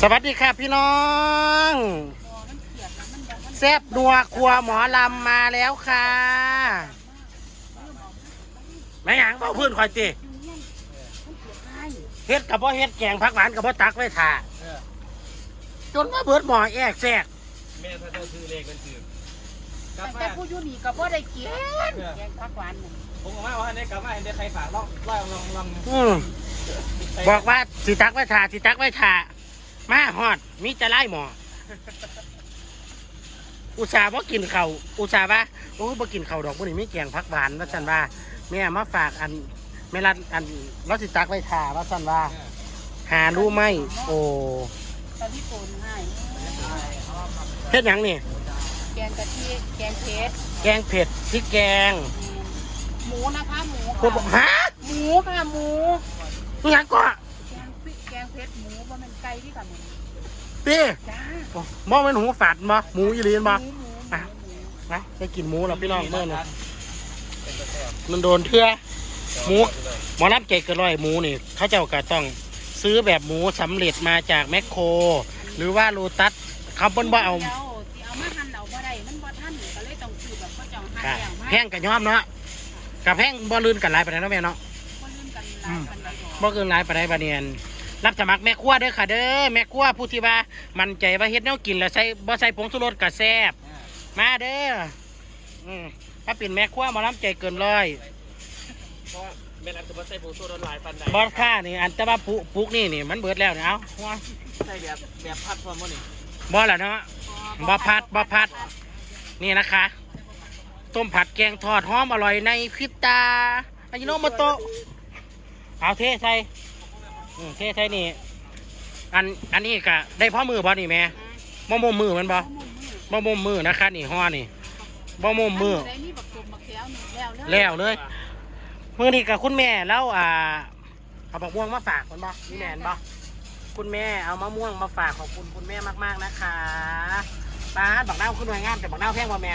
สวัสดีค่ะพี่น้อง แซบนัวครัวหมอลำมาแล้วค่ะ แม่หยังเบาพื้นคอยตีเฮ็ดกับพ่เฮ็ดแกงผักหวานกับพ่ตักไว้ถ่าจนว่าเบิดหมอแอกแซกแม่ถ้าเจ้าซื้อเลขมันถือแต่แต่ผู้อยู่นี่ก็บ่ได้กินแกงผักหวานนี่ผมก็ว่าว่าในกลับมาเห็นได้ใครฝากล่องล่องลองลองอืมบอกว่าสิตักไว้ถ่าสิตักไว้ถ่า มาฮอด มีจะไล่หมอ อุตส่าห์ว่ากินเขาวอุตส่าห์ว่าโอ้บ่กินเขาวดอกพวกนี้ไม่แกงผักหวานว่าสันว่าแม่มาฝากอันแม่รัดอันรถสิตักไว้ถ่าว่าสันว่า หารู้ไหมโอ้ตอนที่โกนให้เฮ็ดหยังนี่ แกงกะทิแกงเผ็ดแกงเผ็ดพริกแกงหมูนะคะหมูคนบอกค่ะฮะหมูค่ะหมูนี่หยังก็แกงพริกแกงเผ็ดหมู บ่แม่นไก่ที่กันหมูตีจ้าบ่เป็นหูฝาดบ่หมูอีหลีนหบ่มูหมูอะนะได้กินหมูแล้วพี่น้องเมื่อนี่มันโดนเทื่อหมูหมอรับเกเกินร้อยหมูนี่เขาเจ้าก็ต้องซื้อแบบหมูสำเร็จมาจากแมคโคร หรือว่าโลตัสเขาเปิ้นบ่เอาดี๋ยวสิเอามาหั่นเอาบ่ได้มันบ่ทันก็เลยต้องซื้อแบบเขาเจ้าหั่นค่ะแล้วมาแพงกับยอมเนาะกับแพงบ่ลื่นกันหลายปานใดเนาะแม่เนาะบ่ลืมกันหลายปานใดดอกบ่เกินหลายปานใดบาเนียน รับสมัครแม่ครัวเด้อค่ะเด้อแม่ครัวผู้ที่ว่ามั่นใจว่าเฮ็ดแนวกินแล้วใส่บ่ใส่ผงชูรสก็แซ่บมาเด้ออืมถ้าเป็นแม่ครัวหมอลำใจเกินร้อยเพราะว่าแม่รักจะมาใส่ผงชูรสหลายปันใดบอสค่านี่อันแต่ว่าปุปุกนี่นี่มันเบิดแล้วเนี่ยเอาหัวใส่แบบแบบพัดพร้อมมั้นี่บอสแล้วเนาะบอพัดบอพัด นี่นะคะ ต้มผัดแกงทอดหอมอร่อยในพริบตาอายิโนโมโตะเอาเทใส่ อืมเทใส่นี่ อันอันนี้ก็ได้พ่อมือบอนี่แม่บ่มุมมือมันบอบ่มุมมือนะคะนี่ห่อนี่บ่มุมมือ ได้มีบักตุ่มบักแก้วนี่แล้วเลยแล้วเลย มือนี้กับคุณแม่แล้วอ่าเอาบักม่วงมาฝากคนบ่นี่แมนบ่คุณแม่เอามะม่วงมาฝากขอบคุณคุณแม่มากๆนะคะป้าดบักเน่าวขึ้นหน่วยงามแต่บักเน่าวแพงกว่าแม่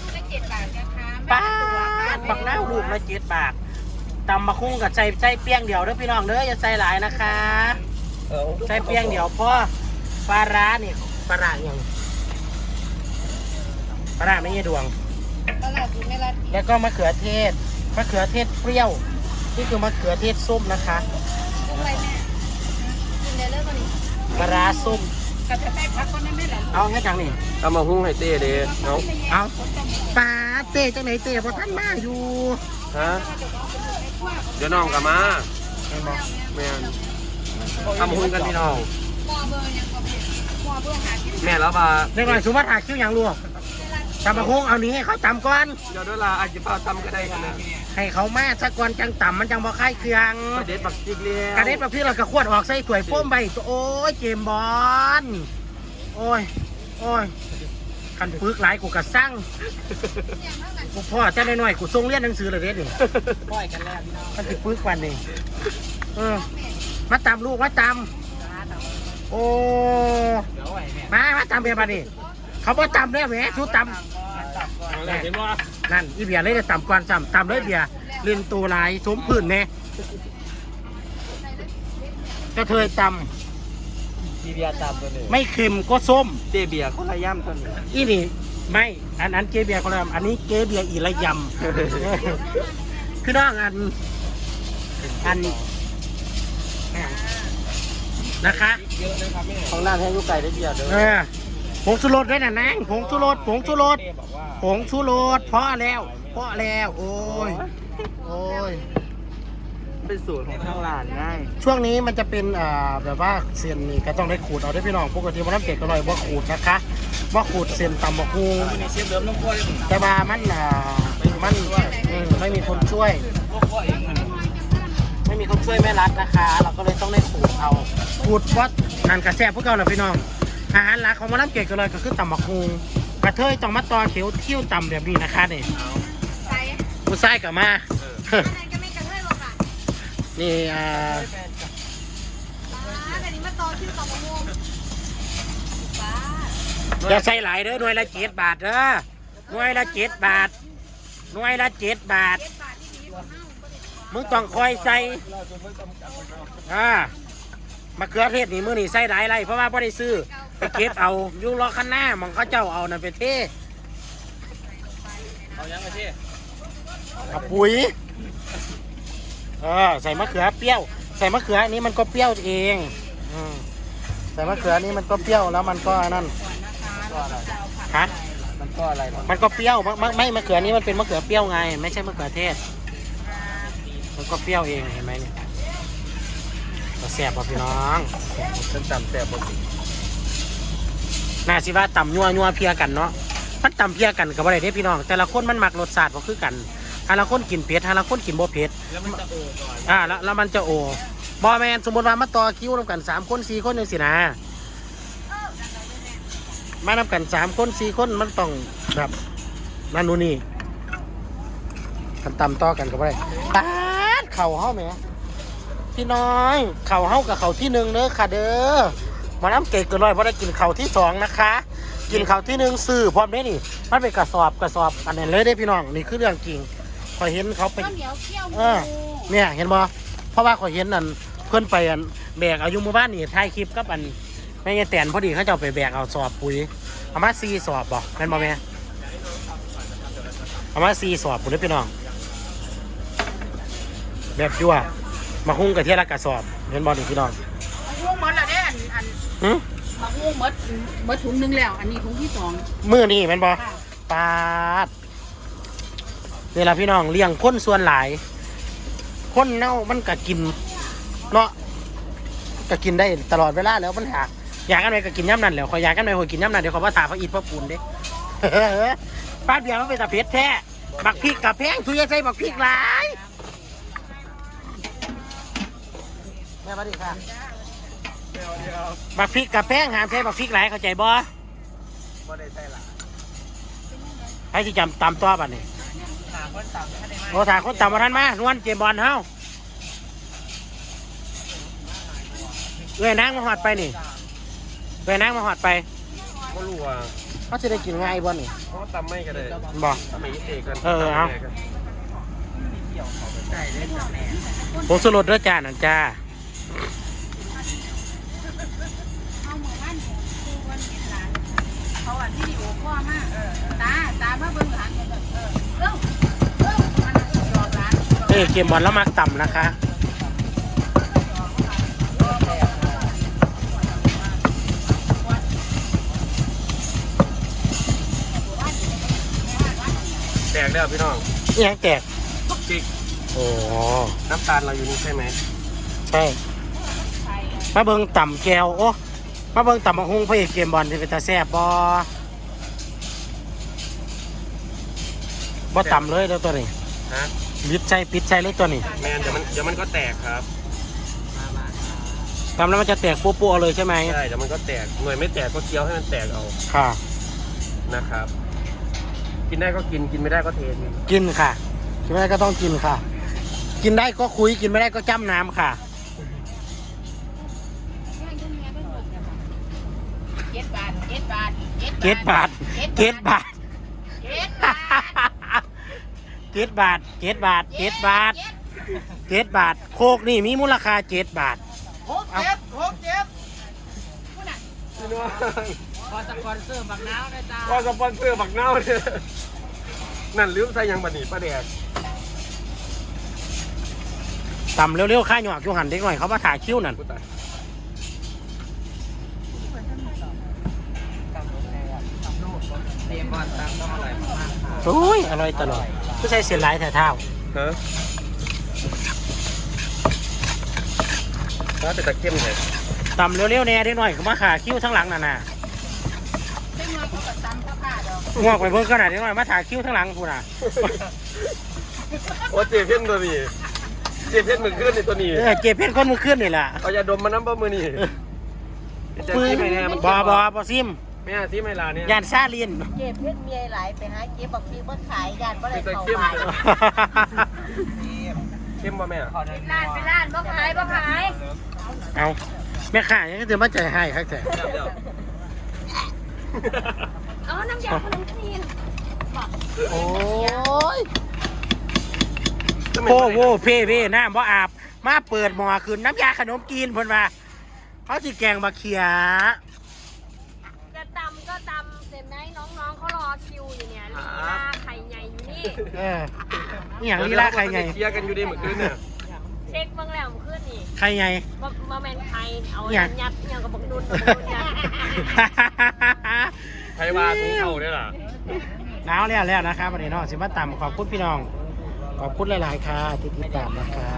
ลูกละเจ็ดบาทนะคะป้าตัวค่ะดบักเน่าวลูกละเจ็ดบาท ตำมะคุ้งกับใจใจเปี้ยงเดียวเด้อพี่น้องเด้ออย่าใส่หลายนะคะเออใส่เปี้ยงเดียวเพราะปลาร้านี่ปลาร้าอย่างปลาร้าไม่ใช่ดวงตลาดอยู่ในรัฐแล้วก็มะเขือเทศมะเขือเทศเปรี้ยว นี่คือมะเขือเทศส้มนะคะตรงไรแม่กินได้เลยบ่นี่ปลาร้าส้มก็จะได้พักคนนั้นไม่แหละเอาให้จังนี่เอามาหุ้งให้เต้เด้เอาเอาปลาเต้จังไหนเต้เพราะท่านมาอยู่ฮะ เดี๋ยวน้องกลับมาเห็นบอกแม่นทำหุ้งกันพี่น้องหมอเบอร์ยังก็เป็นหมอเบอร์หากินแม่แล้วมาเดี๋ยวก่อนสุวัสดิ์หาคิ้วอย่างลูกจำมาคงเอานี้ให้เขาจำก่อน เดี๋ยวเวลาอาจจะพาทำก็ได้กันเลยให้เขามาสักก่อนจังต่ำมันจังบ่ค่ายเครื่อง ประเด็ดบักจิกเลี้ยกระเด็ดประเภทเรากระขวดออกใส่ถ้วยโป้มใบโอ้ยเจมส์บอลโอ้ยโอ้ย คันปึกหลายกูกระสั่งกูพ่อแต่น้อยๆกูส่งเรียนหนังสือเลยเด็ดนี่ปล่อยกันแล้วพี่น้องมันติปึกวันนี่เออ มาตามลูกมาตามโอ้มามาตามเบียร์มาดิเขาบ่ตามแล้วแหมชูตาำนั่นอีเบียร์เลยจะตำก่อนตำตำเลยเบียร์เรียนตัวลายสมพื้นแน่ก็เคยตที เบียร์ตามตัวนี้ำไม่เค็มก็ส้มเต้เบียร์คนละย่ำตัวนี้อีนี่ไม่อันอันเกเบียร์คนละอันนี้เกเบียร์อีละยำคือน้องอัน อันนะคะ เยอะเลยครับแม่ของร้านแห้งลูกไก่ได้เบียร์เด้อเออผงชูรสด้วยนะนางผงชูรสผงชูรสเต้บอกว่า ผงชูรสเพาะแล้วเพาะแล้ว โอ้ย โอ้ย เป็นสูตรของทางร้านง่ายช่วงนี้มันจะเป็นอ่าแบบว่าเส้นนี่ก็ต้องได้ขูดเอาได้อพี่น้องปกติมันน้ำเก็ดก็หน่อยว่าขูดนะคะว่าขูดเส้นตำบักฮูมีเชฟเดิมน้องพ่อแต่ว่ามันอ่ามันอืมไม่มีคนช่วยลูกพ่อเองมันไม่มีคนช่วยแม่รัดนะคะ เราก็เลยต้องได้ขูดเอาขูดวัดนันกระแซบพวกเราน่ะพี่น้องอาหารหลักของมันน้ำเก็ดก็เลยก็คือตำบักฮูกระเทยต้องมาตอเขียวเที่ยวตำแบบนี้นะคะนี่ใส่ผู้ชายกลับมาอะไรก็ไม่กระเทยหรอกค่ะ นี่อ่าป้าแต่นี้มาต่อคิวต่อมะม่วงป้าอย่าใส่หลายเด้อหน่วยละเจ็ดบาทเด้อหน่วยละเจ็ดบาทหน่วยละเจ็ดบาทเจ็ดบาทที่ดีกว่าห้ามึงต้องคอยใส่อ่ามะเขือเทศนี่มื้อนี่ใส่หลายไรเพราะว่าบ่ได้ซื้อไปเก็บเอาอยู่รอคันหน้าหมองเขาเจ้าเอานั่นไปเทเอายังไงที่เอาปุ๋ย เออใส่มะเขือเปรี้ยว ใส่มะเขืออันนี้มันก็เปรี้ยวเองอืมใส่มะเขืออันนี้มันก็เปรี้ยวแล้วมันก็นั่นฮะมันก็อะไรเนาะมันก็เปรี้ยวมะมะไม่มะเขือนี้มันเป็นมะเขือเปรี้ยวไง ไม่ใช่มะเขือเทศ มันก็เปรี้ยวเองเห็นไหมเนี่ยก็แซ่บป่ะพี่น้องฉันจำแซ่บบ่สิน่าสิว่าต่ำยัวยัวเพียกันเนาะมันต่ำเพียกันกับอะไรเด้พี่น้อง แต่ละคนมันมักรสชาติบ่คือกัน แต่ละคนกินเผ็ดแต่ละคนกินบ่เผ็ดแล้วมันจะโอ้ก่อนอ่าแล้วแล้วมันจะโอบอแมนสมมติว่ามาต่อคิวนำกันสามคนสี่คนยังสินะมานำกันสามคนสี่คนมันต้องแบบนั่นนู่นนี่กันตำต่อกันกับอะไรตาดเข่าเฮ้าไหมพี่น้อยเข่าเฮ้ากับเข่าที่หนึ่งเด้อค่ะเด้อหมาน้ำเก๋เกินร้อยเพราะได้กินเข่าที่สองนะคะกินเข่าที่หนึ่งซื้อพร้อมได้นี่ มันเป็นกระสอบกระสอบอันนั้นเลยได้อพี่น้อง นี่คือเรื่องจริง พอยเห็นเขาไป ข้าวเหนียวเคี่ยวหเอมูอเนี่ยเห็นบ่เพราะว่าเขาเห็นนั่นเพื่อนไปอันแบกเอาอยุหมู่บ้านนี่ถ่ายคลิปกับอันแม่ยายแตนพอดีเขาจะเอาไปแบกเอาสอบปุ๋ยเอามาซีสอบบ่แม่นบ่แม่เอามาซีสอบปุ๋ยเด้อพี่น้อง แบบยั่วมาหุ้งกับเทียละกระสอบเห็นบ่นี่พี่น้องมะม่วงหมดแล้วเด้อันอันหึมะม่วงหมดหมดถุงหนึงแล้ว อันนี้ถุงที่สองมือนี่แม่นบ่ค่ะปาด นี่ละพี่น้องเลี้ยงคนส่วนหลาย คนเน่ามันก็กินเนาะก็กินได้ตลอดเวลาแล้วมันหากอยากกันไปก็กินย่ำนั่นแหล้วขอยอยากกันไปขอยกินย่ำนั่นเดี๋ยวขอยว่าตาพระอิฐพระปูนเด้ ป้าเดียวมันเป็นตาเพชรแท้บักพริกกับแพงทุยใส่บักพริกหลายแม่สวัสดีค่ะบักพริกกับแพงหามใช้บักพริกหลายเข้าใจบ่บ่ได้ใส่หลายให้ที่จำตามตัวบัดนี้าคนต่ำให้ได้ไหมโอ้ถ่ายคนตามมาทันมานวลเจมส์บอลเฮาเอ้ยนางมาหอดไปนี่เอ้ยนางมาหอดไปบ่รู้ว่าเขาจะได้กินง่ายบ่นี่เพราะว่าตำไม่ก็ได้บอกตำไม่ยี่เตกันเออเอาผงสลดด้วยจ้านั่นจ้าเอาหมู่บ้านคู่วันเห็นหลานเขาอันที่ดีโอพ่อมากตา ตามาเบิ่งหลานเออเร็ว เอ้ยเกมบอลแล้วมักต่ำนะคะแตกแล้วพี่น้องนี่ยังแตกพริกโอ้น้ำตาลเราอยู่นี่ใช่ไหมใช่ มาเบิ่งต่ำแก้วโอ้มาเบิ่งต่ำมะฮุงพระเอกเกมบอลที่เป็นตาแซ่บบ่บ่ต่ำเลยเด้อตัวนี้ฮะ ปิดใช่ปิดใช่เลยตัวนี้แมนเดี๋ยวมันเดี๋ยวมันก็แตกครับต่ำแล้วมันจะแตกปุ๊บๆเลยใช่ไหมใช่เดี๋ยวมันก็แตกหน่วยไม่แตกก็เคี้ยวให้มันแตกเอาค่ะ นะครับ กินได้ก็กินกินไม่ได้ก็เททิ้งกินค่ะ กินไม่ได้ก็ต้องกินค่ะ กินได้ก็คุยกินไม่ได้ก็จ้ำน้ำค่ะ เจ็ดบาทเจ็ดบาทเจ็ดบาทเจ็ดบาท เจ็ดบาท เจ็ดบาทเจ็ดบาทเจ็ดบาทเจ็ดบาท โคกนี่มีมูลค่าเจ็ดบาทหกเจ็ดหกเจ็ดพี่น้องพอสปอนเซอร์บักน้าวนะจ๊ะก็สปอนเซอร์บักเน่าเนี่ยนั่นลืมใส่หยังบัดนี้ป้าแดกต่ำเร็วๆค่าหยอกอยู่หันเด็กหน่อยเขามาถ่ายคิ้วนั่นกูตายเตรียมบอลตามต้องอร่อยมากค่ะโอ้ยอร่อยตลอด ไม่ใช่เสียหลายแต่เท่าฮะถ้าเป็นตะเข้มเลยต่ำเร็วๆแน่เด็กหน่อยเขามาขาคิ้วทั้งหลังนั่นน่ะเจ้าน้อยเขาก็ตำข้าวผ้าดอกงอกไปเบิ่งขนาดเด็กหน่อยมาถ่ายคิ้วทั้งหลังพูน่ะโอ้เจ็บเพ่นตัวนี้ เจ็บเพ่นมือขึ้นในตัวนี้ เออเจ็บเพชรคนมือขึ้นนี่แหละเอายาดมมาน้ำบ่มือนี่จะปืซีนไหมเนี่ยมันบอบอบอซิม ไม่อาซีไหมล่ะเนี่ยยานซาลิน เก็บเพชรเมียหลายไปหาเก็บบักพีมาขายยานบ่ได้เป็นตะเข้าเข้มไปเข้มบ่แม่ขอเดินร้านไปร้านบ่ขายบ่ขายเอาแม่ข่ายังจะมาใจให้ครับแต่เดี๋ยวอ๋อน้ำยาขนมจีนโอ้ยๆโอ้โหเพ่เพ่น้ำบ่อาบ มาเปิดหมอคืนน้ำยาขนมกินเพิ่นว่าเขาสิแกงบะเขีย จะตำก็ตำเสร็จไหมน้องๆเขารอคิวอยู่เนี่ยลีลาไข่ใหญ่อยู่นี่ เออนี่อย่างลีลาใครไง เคลียร์กันอยู่ดีเหมือนกันเนี่ยเช็คเบ้างแล้วเมื่อคืนนี่ใครไง มามาแมนไข่เอาเนี่ยยัดยัดเนี่ยกับบักดุนกับบักดุนยัด ไทยว่าของเขาเนี่ยล่ะ หนาวแล้วแล้วนะครับวันนี้เนาะสิมาต่ำขอบคุณพี่น้อง ขอบคุณหลาย ๆ ค่ะที่ติดตามนะคะ